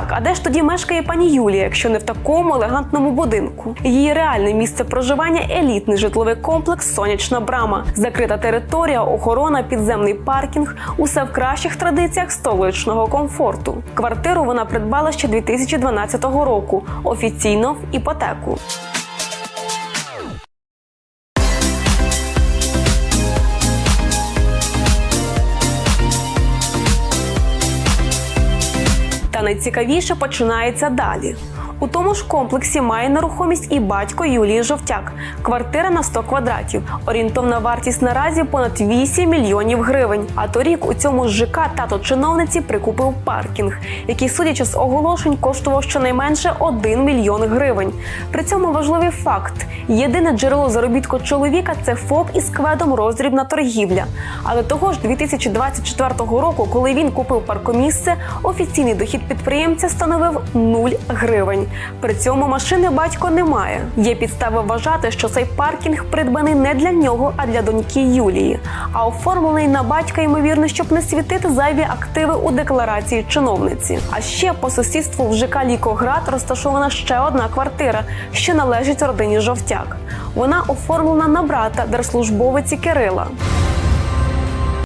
Так, а де ж тоді мешкає пані Юлія, якщо не в такому елегантному будинку? Її реальне місце проживання елітний житловий комплекс Сонячна брама, закрита територія, охорона, підземний паркінг усе в кращих традиціях столичного комфорту. Квартиру вона придбала ще 2012 року, офіційно в іпотеку. Найцікавіше починається далі. У тому ж комплексі має нерухомість і батько Юлії Жовтяк. Квартира на 100 квадратів. Орієнтовна вартість наразі понад 8 мільйонів гривень. А торік у цьому ж ЖК тато чиновниці прикупив паркінг, який, судячи з оголошень, коштував щонайменше 1 мільйон гривень. При цьому важливий факт: єдине джерело заробітку чоловіка це ФОП із кведом роздрібна торгівля. Але того ж 2024 року, коли він купив паркомісце, офіційний дохід підприємця становив 0 гривень. При цьому машини батько не має. Є підстави вважати, що цей паркінг придбаний не для нього, а для доньки Юлії, а оформлений на батька, ймовірно, щоб не світити зайві активи у декларації чиновниці. А ще по сусідству в ЖК Лікоград розташована ще одна квартира, що належить родині Жовтяк. Вона оформлена на брата держслужбовиці Кирила.